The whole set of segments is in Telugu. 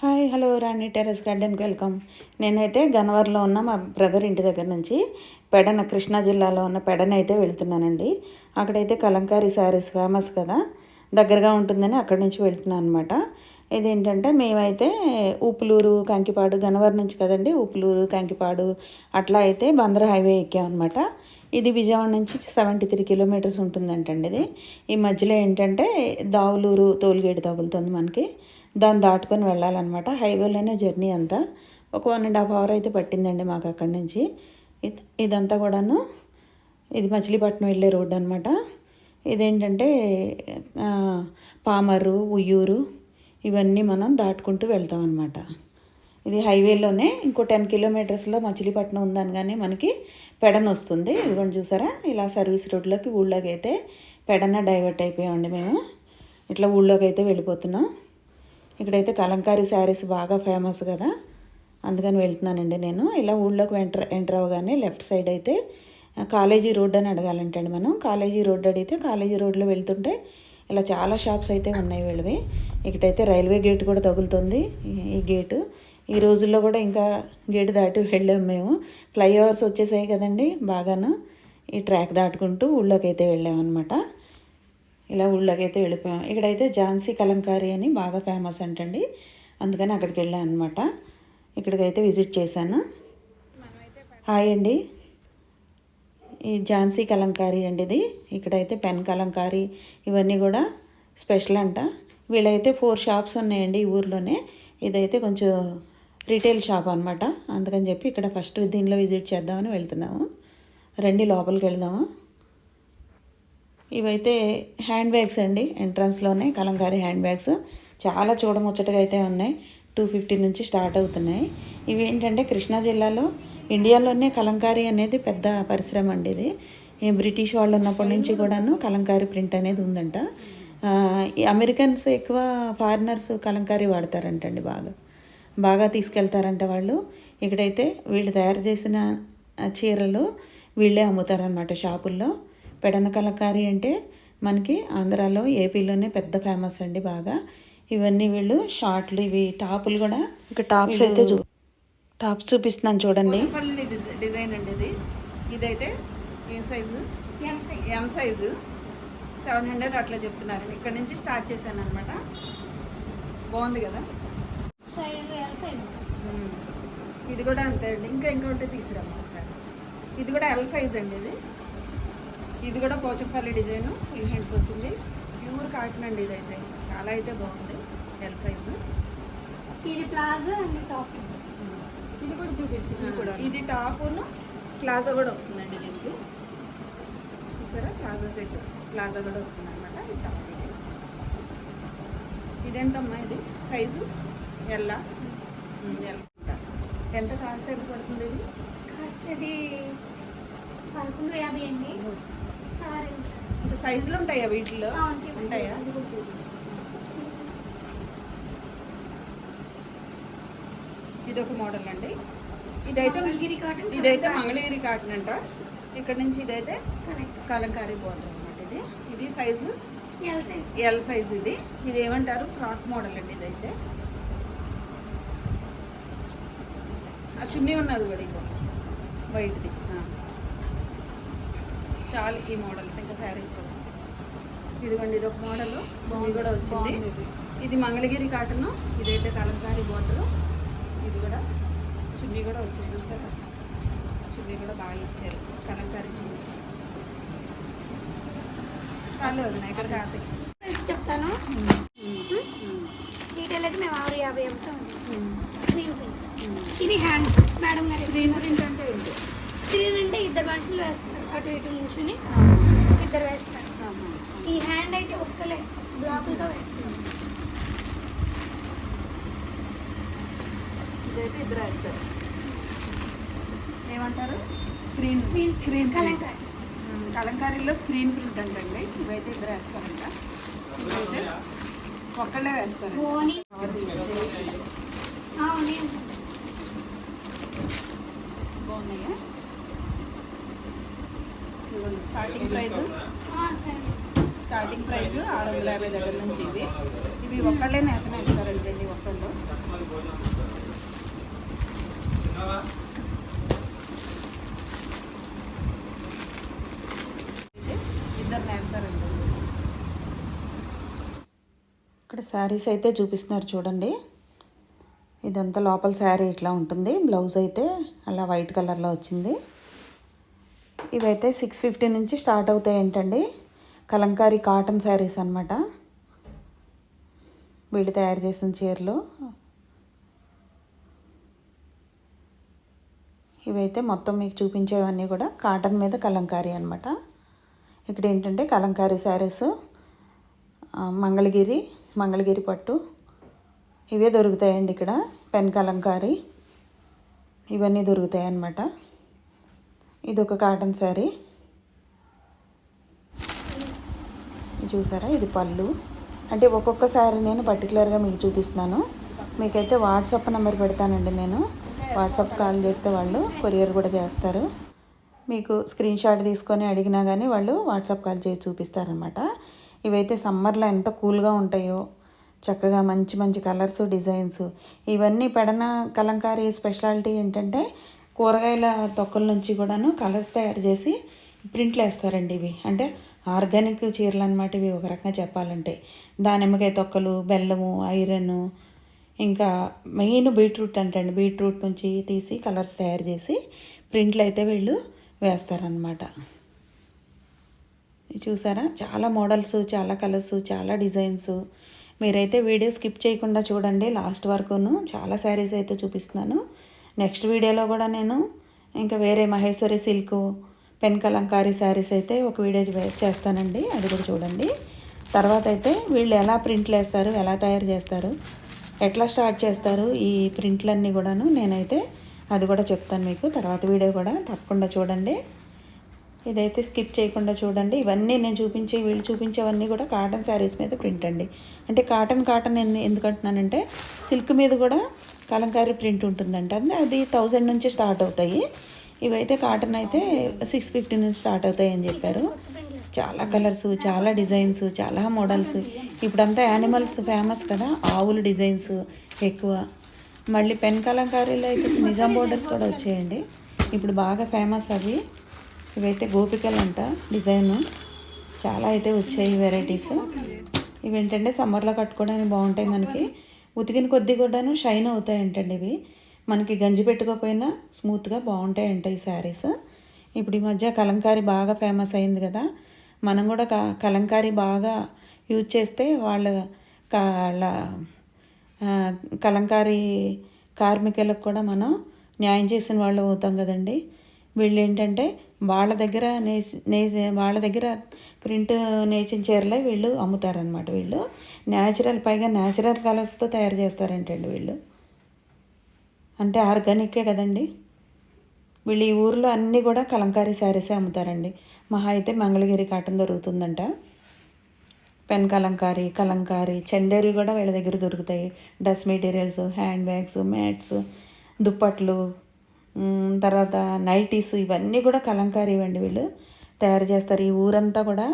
హాయ్ హలో రాణి టెర్రస్ గార్డెన్కి వెల్కమ్. నేనైతే గన్నవరంలో ఉన్న మా బ్రదర్ ఇంటి దగ్గర నుంచి పెడన కృష్ణా జిల్లాలో ఉన్న పెడన అయితే వెళ్తున్నానండి. అక్కడైతే కలంకారీ శారీస్ ఫేమస్ కదా దగ్గరగా ఉంటుందని అక్కడి నుంచి వెళ్తున్నాను అనమాట ఇదేంటంటే మేమైతే ఉప్పులూరు కంకిపాడు గన్నవరం నుంచి కదండి ఉప్పులూరు కంకిపాడు అట్లా అయితే బందర్ హైవే ఎక్కామన్నమాట. ఇది విజయవాడ నుంచి సెవెంటీ త్రీ కిలోమీటర్స్ ఉంటుందంటండి ఇది. ఈ మధ్యలో ఏంటంటే దావులూరు టోల్గేట్ తగులుతుంది మనకి. దాన్ని దాటుకొని వెళ్ళాలన్నమాట. హైవేలోనే జర్నీ అంతా. ఒక వన్ అండ్ హాఫ్ అవర్ అయితే పట్టిందండి మాకు అక్కడి నుంచి. ఇదంతా కూడాను ఇది మచిలీపట్నం వెళ్ళే రోడ్డు అనమాట ఇదేంటంటే పామరు ఉయ్యూరు ఇవన్నీ మనం దాటుకుంటూ వెళ్తాం అనమాట ఇది హైవేలోనే ఇంకో టెన్ కిలోమీటర్స్లో మచిలీపట్నం ఉందని కానీ మనకి పెడన వస్తుంది. ఇదిగోండి చూసారా? ఇలా సర్వీస్ రోడ్లోకి ఊళ్ళోకి అయితే పెడన డైవర్ట్ అయిపోయామండి మేము. ఇట్లా ఊళ్ళోకి అయితే వెళ్ళిపోతున్నాం. ఇక్కడైతే కలంకారీ శారీస్ బాగా ఫేమస్ కదా. అందుకని వెళ్తున్నానండి నేను. ఇలా ఊళ్ళోకి ఎంటర్ ఎంటర్ అవ్వగానే లెఫ్ట్ సైడ్ అయితే కాలేజీ రోడ్ అని అడగాలంటండి మనం. కాలేజీ రోడ్ అడిగితే కాలేజీ రోడ్లో వెళ్తుంటే ఇలా చాలా షాప్స్ అయితే ఉన్నాయి వీళ్ళవి. ఇక్కడైతే రైల్వే గేట్ కూడా తగులుతుంది ఈ- గేటు ఈ రోజుల్లో కూడా ఇంకా గేటు దాటి వెళ్ళాము మేము. ఫ్లైఓవర్స్ వచ్చేసాయి కదండి బాగాను. ఈ ట్రాక్ దాటుకుంటూ ఊళ్ళోకి అయితే వెళ్ళామన్నమాట. ఇలా ఊళ్ళోకైతే వెళ్ళిపోయాం. ఇక్కడైతే ఝాన్సీ కలంకారీ అని బాగా ఫేమస్ అంటండి. అందుకని అక్కడికి వెళ్ళాను అనమాట ఇక్కడికైతే విజిట్ చేశాను. హాయ్ అండి. ఈ ఝాన్సీ కలంకారీ అండి ఇది. ఇక్కడైతే పెన్ కలంకారీ ఇవన్నీ కూడా స్పెషల్ అంట. వీళ్ళైతే ఫోర్ షాప్స్ ఉన్నాయండి ఈ ఊర్లోనే. ఇదైతే కొంచెం రీటైల్ షాప్ అనమాట అందుకని చెప్పి ఇక్కడ ఫస్ట్ దీనిలో విజిట్ చేద్దామని వెళ్తున్నాము. రండి లోపలికి వెళ్దాము. ఇవైతే హ్యాండ్ బ్యాగ్స్ అండి ఎంట్రన్స్లోనే కలంకారీ హ్యాండ్ బ్యాగ్స్. చాలా చూడముచ్చటగా అయితే ఉన్నాయి. టూ ఫిఫ్టీ నుంచి స్టార్ట్ అవుతున్నాయి. ఇవి ఏంటంటే కృష్ణా జిల్లాలో ఇండియాలోనే కలంకారీ అనేది పెద్ద పరిశ్రమ అండి ఇది. ఈ బ్రిటిష్ వాళ్ళు ఉన్నప్పటి నుంచి కూడాను కలంకారీ ప్రింట్ అనేది ఉందంట. ఈ అమెరికన్స్ ఎక్కువ ఫారినర్స్ కలంకారీ వాడతారంటండి బాగా. బాగా తీసుకెళ్తారంట వాళ్ళు. ఇక్కడైతే వీళ్ళు తయారు చేసిన చీరలు వీళ్ళే అమ్ముతారనమాట షాపుల్లో. పెడన కలకారి అంటే మనకి ఆంధ్రాలో ఏపీలోనే పెద్ద ఫేమస్ అండి బాగా. ఇవన్నీ వీళ్ళు షార్ట్లు ఇవి టాపులు కూడా ఇక టాప్స్ అయితే చూ టాప్స్ చూపిస్తున్నాను చూడండి. డిజైన్ అండి ఇది. ఇదైతే ఏం size? M size seven hundred అట్లా చెప్తున్నారు ఇక్కడ నుంచి స్టార్ట్ చేశాను అనమాట బాగుంది కదా? ఉమ్. ఇది కూడా అంతే అండి. ఇంకా ఇంకా ఉంటే తీసుకురామ్మా ఒకసారి. ఇది కూడా ఎల్ సైజ్ అండి ఇది. ఇది కూడా పోచంపల్లి డిజైన్. ఫుల్ హ్యాండ్స్ వచ్చింది. ప్యూర్ కాటన్ అండి ఇదైతే. చాలా అయితే బాగుంది. ఎల్ సైజు ఇది ప్లాజా అండ్ టాప్. ఇది కూడా చూపించు ఇది కూడా. ఇది టాపును ప్లాజా కూడా వస్తుందండి దీనికి. చూసారా? Palazzo set. ప్లాజా కూడా వస్తుంది అనమాట ఈ టాప్ ఇది. ఇదెంతమ్మా ఇది? సైజు ఎల్లా ఎల్ ఎంత కాస్ట్ ఎంత పడుతుంది ఇది? కాస్ట్ ఇది పదకొండు యాభై అండి. సైజులు ఉంటాయా వీటిలో? ఉంటాయి. ఇది ఒక మోడల్ అండి. ఇదైతే ఇదైతే మంగళగిరి కాటన్ అంట. ఇక్కడ నుంచి ఇదైతే కలంకారీ. బోర్డర్ అనమాట ఇది. ఇది సైజు ఎల్ సైజ్ ఇది. ఇది ఏమంటారు? క్రాక్ మోడల్ అండి ఇదైతే. ఆ చున్నీ ఉన్నది కూడా వైట్ది. చాలు ఈ మోడల్స్ ఇంకా శారీస్ ఇదిగోండి ఇది ఒక మోడల్ చున్నీ కూడా వచ్చింది. ఇది మంగళగిరి కాటన్ ఇదైతే కలంకారీ బోర్డర్. ఇది కూడా చున్నీ కూడా వచ్చింది చూసారా చున్నీ కూడా బాగా ఇచ్చారు. కలంకారీ చున్నీ. వదిన ఇక్కడ కాదు. చెప్తాను. రీటైల్ అయితే మేము ఆరు యాభై అమ్ముతాం స్క్రీన్ ప్రింట్ ఇది హ్యాండ్ మేడం గారి స్క్రీన్ ప్రింట్ అంటే ఏంటి? స్క్రీన్ అంటే ఇద్దరు మనుషులు వేస్తారు అటు ఇటు నుంచుని ఇద్దరు వేస్తారు. ఈ హ్యాండ్ అయితే ఒక్కలే బ్లాకులతో వేస్తారు. ఇదైతే ఇద్దరు వేస్తారు. ఏమంటారు? Screen screen Kalamkari. కలంకారీలో screen print అంటండి. ఇవైతే ఇద్దరు వేస్తారంట. ఇవైతే ఒక్కళ్ళే వేస్తారు. స్టార్టింగ్ ప్రైస్ స్టార్టింగ్ ప్రైస్ ఆరు వందల యాభై దగ్గర నుంచి ఇవి. ఇవి ఒక్కళ్ళే నేతనే ఇస్తారంటండి ఒక్కళ్ళు. ఇక్కడ శారీస్ అయితే చూపిస్తున్నారు చూడండి. ఇదంతా లోపల శారీ ఇట్లా ఉంటుంది. బ్లౌజ్ అయితే అలా వైట్ కలర్లో వచ్చింది. ఇవైతే సిక్స్ ఫిఫ్టీ నుంచి స్టార్ట్ అవుతాయి ఏంటండి? కలంకారీ కాటన్ శారీస్ అనమాట వీళ్ళు తయారు చేసిన చీరలు. ఇవైతే మొత్తం మీకు చూపించేవన్నీ కూడా కాటన్ మీద కలంకారీ అనమాట ఇక్కడ ఏంటంటే కలంకారీ శారీస్ మంగళగిరి మంగళగిరి పట్టు. ఇవే దొరుకుతాయండి ఇక్కడ పెన్ కలంకారీ. ఇవన్నీ దొరుకుతాయి అన్నమాట ఇది ఒక కాటన్ శారీ. చూసారా? ఇది పళ్ళు. అంటే ఒక్కొక్క శారీ నేను పర్టికులర్గా మీకు చూపిస్తున్నాను. మీకైతే వాట్సాప్ నెంబర్ పెడతానండి నేను. వాట్సాప్ కాల్ చేస్తే వాళ్ళు కొరియర్ కూడా చేస్తారు. మీకు స్క్రీన్ షాట్ తీసుకొని అడిగినా కానీ వాళ్ళు వాట్సాప్ కాల్ చేసి చూపిస్తారనమాట ఇవైతే సమ్మర్లో ఎంత కూల్గా ఉంటాయో చక్కగా మంచి మంచి కలర్స్ డిజైన్స్. ఇవన్నీ పెడన కలంకారీ స్పెషాలిటీ ఏంటంటే కూరగాయల తొక్కల నుంచి కూడాను కలర్స్ తయారు చేసి ప్రింట్లు వేస్తారండి ఇవి. అంటే ఆర్గానిక్ చీరలు అనమాట ఇవి ఒక రకంగా చెప్పాలంటే. దానిమ్మకాయ తొక్కలు బెల్లము ఐరన్ ఇంకా మెయిన్ బీట్రూట్ అంటండి. బీట్రూట్ నుంచి తీసి కలర్స్ తయారు చేసి ప్రింట్లు అయితే వీళ్ళు వేస్తారనమాట చూసారా? చాలా మోడల్స్ చాలా కలర్స్ చాలా డిజైన్స్. మీరైతే వీడియో స్కిప్ చేయకుండా చూడండి. లాస్ట్ వరకును చాలా శారీస్ అయితే చూపిస్తున్నాను. నెక్స్ట్ వీడియోలో కూడా నేను ఇంకా వేరే Maheshwari silk pen Kalamkari sarees అయితే ఒక వీడియో చేస్తానండి. అది కూడా చూడండి. తర్వాత అయితే వీళ్ళు ఎలా ప్రింట్లు వేస్తారు ఎలా తయారు చేస్తారు ఎట్లా స్టార్ట్ చేస్తారు ఈ ప్రింట్లన్నీ కూడాను నేనైతే అది కూడా చెప్తాను మీకు. తర్వాత వీడియో కూడా తప్పకుండా చూడండి. ఇదైతే స్కిప్ చేయకుండా చూడండి. ఇవన్నీ నేను చూపించే వీళ్ళు చూపించేవన్నీ కూడా కాటన్ శారీస్ మీద ప్రింట్ అండి. అంటే కాటన్ కాటన్ ఎందు ఎందుకంటున్నానంటే సిల్క్ మీద కూడా కలంకారీ ప్రింట్ ఉంటుందంట. అది అది థౌజండ్ నుంచి స్టార్ట్ అవుతాయి. ఇవైతే కాటన్ అయితే సిక్స్ ఫిఫ్టీ నుంచి స్టార్ట్ అవుతాయి అని చెప్పారు. చాలా కలర్స్ చాలా డిజైన్స్ చాలా మోడల్స్. ఇప్పుడంతా యానిమల్స్ ఫేమస్ కదా ఆవుల డిజైన్స్ ఎక్కువ. మళ్ళీ పెన్ కలంకారీలో అయితే నిజాం బోర్డర్స్ కూడా వచ్చాయండి. ఇప్పుడు బాగా ఫేమస్ అవి. ఇవైతే గోపికలు అంట డిజైన్. చాలా అయితే వచ్చాయి వెరైటీస్ ఇవి ఏంటంటే సమ్మర్లో కట్టుకోవడానికి బాగుంటాయి మనకి. ఉతికిన కొద్ది కూడాను షైన్ అవుతాయి ఏంటండి ఇవి. మనకి గంజి పెట్టుకోకపోయినా స్మూత్గా బాగుంటాయి అంట ఈ శారీస్ ఇప్పుడు ఈ మధ్య కలంకారీ బాగా ఫేమస్ అయింది కదా. మనం కూడా క- కలంకారీ బాగా యూజ్ చేస్తే వాళ్ళ కా- వాళ్ళ కలంకారీ కార్మికులకు కూడా మనం న్యాయం చేసిన వాళ్ళు అవుతాం కదండి. వీళ్ళు ఏంటంటే వాళ్ళ దగ్గర నేసి వాళ్ళ దగ్గర ప్రింట్ నేసిన చీరలే వీళ్ళు అమ్ముతారనమాట వీళ్ళు. న్యాచురల్ పైగా న్యాచురల్ కలర్స్తో తయారు చేస్తారంటండి వీళ్ళు. అంటే ఆర్గానికే కదండి. వీళ్ళు ఈ ఊర్లో అన్నీ కూడా కలంకారీ శారీసే అమ్ముతారండి. మహా అయితే మంగళగిరి కాటన్ దొరుకుతుందంట. పెన్ కలంకారీ కలంకారీ చందేరి కూడా వీళ్ళ దగ్గర దొరుకుతాయి. Dress materials hand bags mats దుప్పట్లు తర్వాత నైటీస్ ఇవన్నీ కూడా కలంకారీ ఇవ్వండి వీళ్ళు. తయారు చేస్తారు. ఈ ఊరంతా కూడా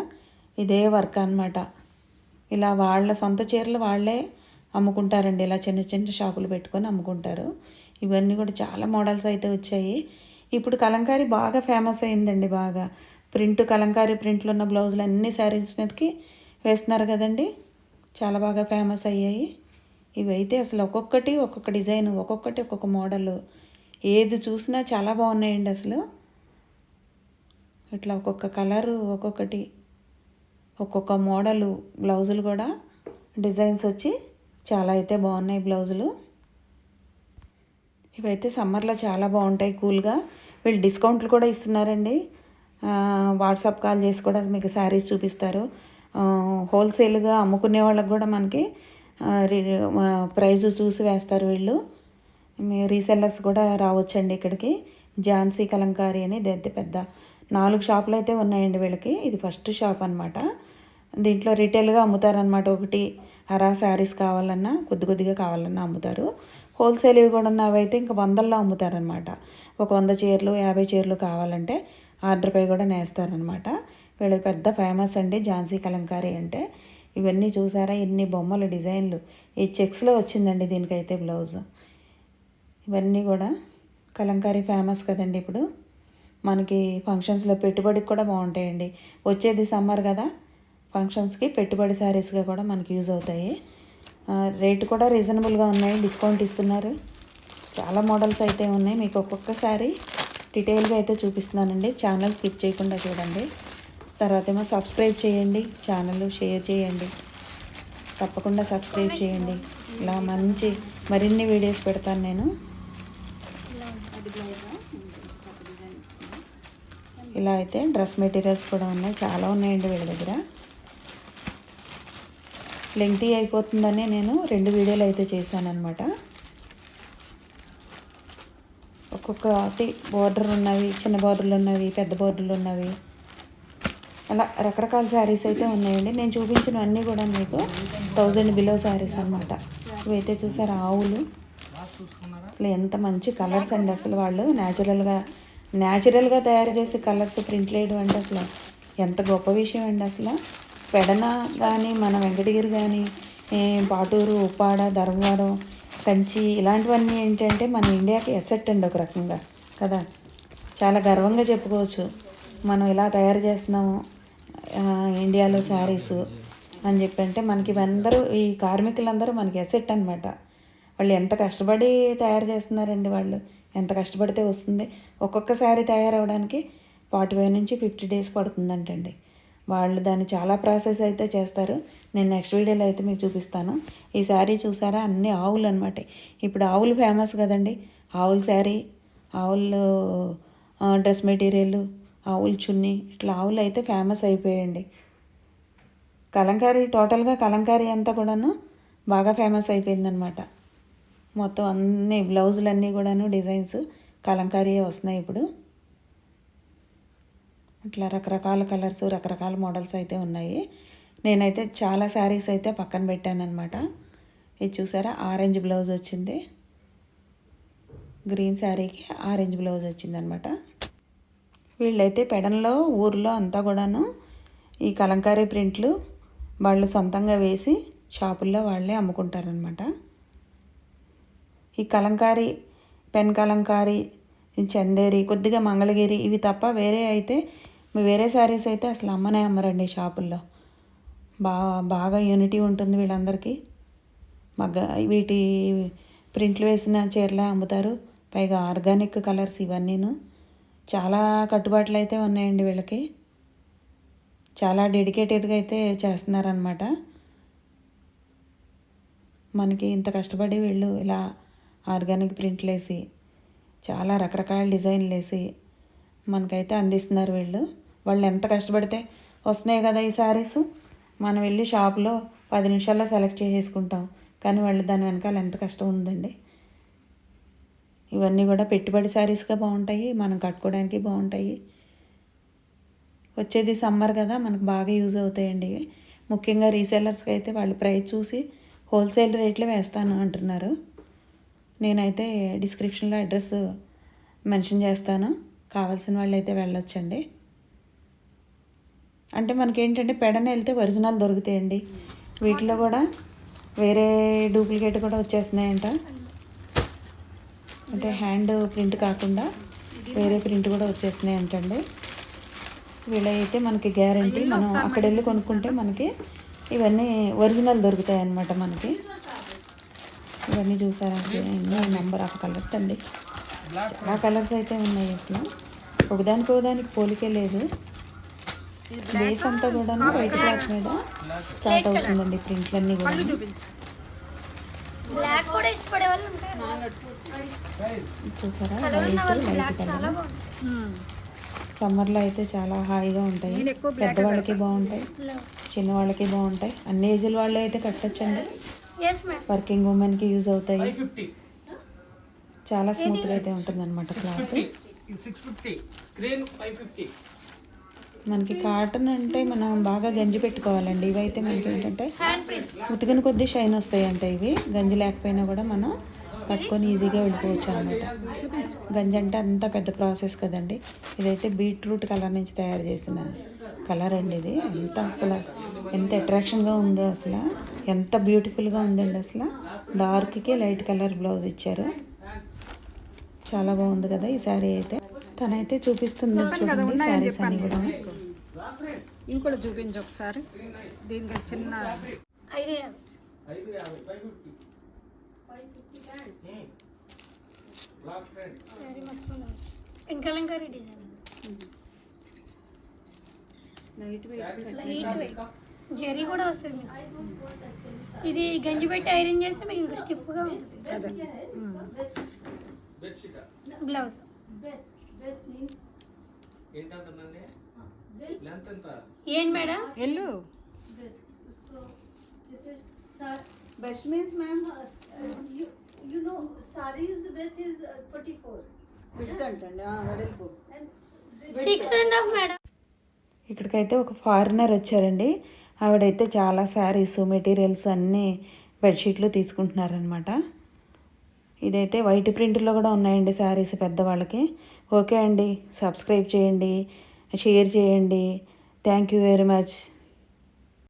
ఇదే వర్క్ అన్నమాట. ఇలా వాళ్ళ సొంత చీరలు వాళ్ళే అమ్ముకుంటారండి. ఇలా చిన్న చిన్న షాపులు పెట్టుకొని అమ్ముకుంటారు. ఇవన్నీ కూడా చాలా మోడల్స్ అయితే వచ్చాయి. ఇప్పుడు కలంకారీ బాగా ఫేమస్ అయిందండి బాగా. ప్రింట్ కలంకారీ ప్రింట్లు ఉన్న బ్లౌజులు అన్ని శారీస్ మీదకి వేస్తున్నారు కదండి. చాలా బాగా ఫేమస్ అయ్యాయి. ఇవైతే అసలు ఒక్కొక్కటి ఒక్కొక్క డిజైన్ ఒక్కొక్కటి ఒక్కొక్క మోడల్. ఏది చూసినా చాలా బాగున్నాయండి అసలు. ఇట్లా ఒక్కొక్క కలరు ఒక్కొక్కటి ఒక్కొక్క మోడలు బ్లౌజులు కూడా డిజైన్స్ వచ్చి చాలా అయితే బాగున్నాయి బ్లౌజులు. ఇవైతే సమ్మర్లో చాలా బాగుంటాయి కూల్గా. వీళ్ళు డిస్కౌంట్లు కూడా ఇస్తున్నారండి. వాట్సాప్ కాల్ చేసి కూడా మీకు శారీస్ చూపిస్తారు. హోల్సేల్గా అమ్ముకునే వాళ్ళకి కూడా మనకి ప్రైస్ చూసి వేస్తారు వీళ్ళు. రీసెల్లర్స్ కూడా రావచ్చండి ఇక్కడికి. ఝాన్సీ కలంకారీ అని ఇది పెద్ద. నాలుగు షాపులు అయితే ఉన్నాయండి వీళ్ళకి. ఇది ఫస్ట్ షాప్ అనమాట దీంట్లో రిటైల్గా అమ్ముతారనమాట ఒకటి. అరా శారీస్ కావాలన్నా కొద్ది కొద్దిగా కావాలన్నా అమ్ముతారు. హోల్సేల్ కూడా ఉన్నవైతే అయితే ఇంకా వందల్లో అమ్ముతారనమాట ఒక వంద చీరలు యాభై చీరలు కావాలంటే ఆర్డర్పై కూడా నేస్తారనమాట వీళ్ళ పెద్ద ఫేమస్ అండి ఝాన్సీ కలంకారీ అంటే. ఇవన్నీ చూసారా? ఇన్ని బొమ్మలు డిజైన్లు. ఈ చెక్స్లో వచ్చిందండి దీనికైతే బ్లౌజ్. ఇవన్నీ కూడా కలంకారీ ఫేమస్ కదండి ఇప్పుడు. మనకి ఫంక్షన్స్లో పెట్టుబడికి కూడా బాగుంటాయండి. వచ్చేది సమ్మర్ కదా ఫంక్షన్స్కి పెట్టుబడి శారీస్గా కూడా మనకి యూజ్ అవుతాయి. రేట్ రేటు కూడా రీజనబుల్గా ఉన్నాయి డిస్కౌంట్ ఇస్తున్నారు. చాలా మోడల్స్ అయితే ఉన్నాయి. మీకు ఒక్కొక్కసారి డీటెయిల్గా అయితే చూపిస్తున్నానండి. ఛానల్ స్కిప్ చేయకుండా చూడండి. తర్వాత ఏమో సబ్స్క్రైబ్ చేయండి. ఛానల్ షేర్ చేయండి. తప్పకుండా సబ్స్క్రైబ్ చేయండి. ఇలా మంచి మరిన్ని వీడియోస్ పెడతాను నేను అది బ్లౌజా ఒక డిజైన్ వచ్చింది ఇలా అయితే డ్రెస్ మెటీరియల్స్ కూడా ఉన్నాయి. చాలా ఉన్నాయండి వీళ్ళ దగ్గర. లెంగ్తీ అయిపోతుందని నేను రెండు వీడియోలు అయితే చేశాను అనమాట ఒక్కొక్కటి బార్డర్ ఉన్నవి చిన్న బోర్డర్లు ఉన్నవి పెద్ద బోర్డర్లు ఉన్నవి. అలా రకరకాల శారీస్ అయితే ఉన్నాయండి. నేను చూపించినవన్నీ కూడా మీకు థౌజండ్ బిలో శారీస్ అనమాట ఇవైతే చూసారు ఆవులు. అసలు ఎంత మంచి కలర్స్ అండి. అసలు వాళ్ళు న్యాచురల్గా న్యాచురల్గా తయారు చేసే కలర్స్ ప్రింట్ వేయడం అంటే అసలు ఎంత గొప్ప విషయం అండి అసలు. పెడన కానీ మన వెంకటగిరి కానీ పాటూరు ఉప్పాడ ధర్మవరం కంచి ఇలాంటివన్నీ ఏంటంటే మన ఇండియాకి ఎసెట్ అండి ఒక రకంగా కదా. చాలా గర్వంగా చెప్పుకోవచ్చు. మనం ఇలా తయారు చేస్తున్నాము ఇండియాలో శారీస్ అని చెప్పి అంటే మనకి అందరూ ఈ కార్మికులందరూ మనకి ఎసెట్ అనమాట వాళ్ళు ఎంత కష్టపడి తయారు చేస్తున్నారండి వాళ్ళు. ఎంత కష్టపడితే వస్తుంది. ఒక్కొక్క శారీ తయారవడానికి ఫార్టీ ఫైవ్ నుంచి ఫిఫ్టీ డేస్ పడుతుందంటండి. వాళ్ళు దాన్ని చాలా ప్రాసెస్ అయితే చేస్తారు. నేను నెక్స్ట్ వీడియోలో అయితే మీకు చూపిస్తాను. ఈ శారీ చూసారా? అన్ని ఆవులు అనమాట ఇప్పుడు ఆవులు ఫేమస్ కదండి. ఆవుల శారీ ఆవులు డ్రెస్ మెటీరియల్ ఆవులు చున్నీ ఇట్లా ఆవులు అయితే ఫేమస్ అయిపోయాయండి. కలంకారీ టోటల్గా కలంకారీ అంతా కూడాను బాగా ఫేమస్ అయిపోయిందనమాట మొత్తం అన్ని బ్లౌజులు అన్నీ కూడాను డిజైన్స్ కలంకారీ వస్తున్నాయి ఇప్పుడు. అట్లా రకరకాల కలర్స్ రకరకాల మోడల్స్ అయితే ఉన్నాయి. నేనైతే చాలా శారీస్ అయితే పక్కన పెట్టానమాట ఇది చూసారా? ఆరెంజ్ బ్లౌజ్ వచ్చింది. గ్రీన్ శారీకి ఆరెంజ్ బ్లౌజ్ వచ్చిందనమాట వీళ్ళైతే పెడన్లో ఊర్లో అంతా కూడాను ఈ కలంకారీ ప్రింట్లు వాళ్ళు సొంతంగా వేసి షాపుల్లో వాళ్ళే అమ్ముకుంటారనమాట ఈ కలంకారీ పెన్ కలంకారీ చందేరి కొద్దిగా మంగళగిరి ఇవి తప్ప వేరే అయితే వేరే శారీస్ అయితే అసలు అమ్మనే అమ్మరండి షాపుల్లో. బాగా బాగా యూనిటీ ఉంటుంది వీళ్ళందరికీ. మగ్గ వీటి ప్రింట్లు వేసిన చీరలే అమ్ముతారు. పైగా ఆర్గానిక్ కలర్స్ ఇవన్నీను. చాలా కట్టుబాట్లు అయితే ఉన్నాయండి వీళ్ళకి. చాలా డెడికేటెడ్గా అయితే చేస్తున్నారనమాట మనకి ఇంత కష్టపడి వీళ్ళు ఇలా ఆర్గానిక్ ప్రింట్లు వేసి చాలా రకరకాల డిజైన్లు వేసి మనకైతే అందిస్తున్నారు వీళ్ళు. వాళ్ళు ఎంత కష్టపడితే వస్తున్నాయి కదా ఈ శారీస్ మనం వెళ్ళి షాప్లో పది నిమిషాల్లో సెలెక్ట్ చేసేసుకుంటాం. కానీ వాళ్ళు దాని వెనకాల ఎంత కష్టం ఉందండి. ఇవన్నీ కూడా పెట్టుబడి శారీస్గా బాగుంటాయి. మనం కట్టుకోవడానికి బాగుంటాయి. వచ్చేది సమ్మర్ కదా మనకు బాగా యూజ్ అవుతాయండి ఇవి. ముఖ్యంగా రీసెలర్స్కి అయితే వాళ్ళు ప్రైస్ చూసి హోల్సేల్ రేట్లో వేస్తాను అంటున్నారు. నేనైతే డిస్క్రిప్షన్లో అడ్రస్ మెన్షన్ చేస్తాను. కావాల్సిన వాళ్ళు అయితే వెళ్ళొచ్చండి. అంటే మనకి ఏంటంటే పెడన వెళ్తే ఒరిజినల్ దొరుకుతాయండి. వీటిలో కూడా వేరే డూప్లికేట్ కూడా వచ్చేస్తున్నాయంట. అంటే హ్యాండ్ ప్రింట్ కాకుండా వేరే ప్రింట్ కూడా వచ్చేస్తున్నాయి అంటండి వీళ్ళైతే మనకి గ్యారంటీ. మనం అక్కడ వెళ్ళి కొనుక్కుంటే మనకి ఇవన్నీ ఒరిజినల్ దొరుకుతాయి అన్నమాట మనకి. ఇవన్నీ చూసారంటే ఎన్నో నెంబర్ ఆఫ్ కలర్స్ అండి. చాలా కలర్స్ అయితే ఉన్నాయి అసలు. ఒకదానికి ఒకదానికి పోలికే లేదు. బేస్ అంతా కూడా వైట్ క్లాత్ మీద స్టార్ట్ అవుతుందండి ప్రింట్లన్నీ కూడా చూసారా? White colour. సమ్మర్లో అయితే చాలా హాయిగా ఉంటాయి. పెద్దవాళ్ళకి బాగుంటాయి. చిన్నవాళ్ళకి బాగుంటాయి. అన్ని ఏజ్ల వాళ్ళు అయితే కట్టొచ్చండి. వర్కింగ్ ఉమెన్కి యూజ్ అవుతాయి. చాలా స్మూత్గా అయితే ఉంటుంది అనమాట క్లాత్ మనకి కాటన్ అంటే మనం బాగా గంజి పెట్టుకోవాలండి. ఇవైతే మనకి ఏంటంటే హ్యాండ్ ప్రింట్ ఉతికిన కొద్దీ షైన్ వస్తాయి అంటే ఇవి. గంజి లేకపోయినా కూడా మనం కట్టుకొని ఈజీగా వెళ్ళిపోవచ్చు అనమాట గంజి అంటే అంత పెద్ద ప్రాసెస్ కదండి. ఇదైతే బీట్రూట్ కలర్ నుంచి తయారు చేసిన కలర్ అండి ఇది. ఎంత అసలు ఎంత అట్రాక్షన్గా ఉందో అసలు. ఎంత బ్యూటిఫుల్గా ఉందండి అసలు. డార్క్కి లైట్ కలర్ బ్లౌజ్ ఇచ్చారు. చాలా బాగుంది కదా ఈ శారీ అయితే. తనైతే చూపిస్తుంది చూడండి శారీస్ అన్ని కూడా. ఇవి కూడా చూపించు ఒకసారి. దీనికి చిన్న ఇంకలంకారీ design. Light weight light weight zari కూడా వస్తుంది మీకు. ఇది గంజి పెట్టి ఐరన్ చేస్తే మీకు ఇంకా స్టిఫ్గా ఉంటుంది. బ్లౌజ్. ఏంటి madam? L. Best means ma'am you, you know, saris width is uh, 44 width అంటండి ఆ, వెడల్పు. And six and half madam ఇక్కడికైతే ఒక ఫారినర్ వచ్చారండి. ఆవిడైతే చాలా శారీస్ మెటీరియల్స్ అన్నీ బెడ్షీట్లు తీసుకుంటున్నారనమాట ఇదైతే వైట్ ప్రింట్లో కూడా ఉన్నాయండి శారీస్ పెద్దవాళ్ళకి. ఓకే అండి సబ్స్క్రైబ్ చేయండి షేర్ చేయండి. Thank you very much.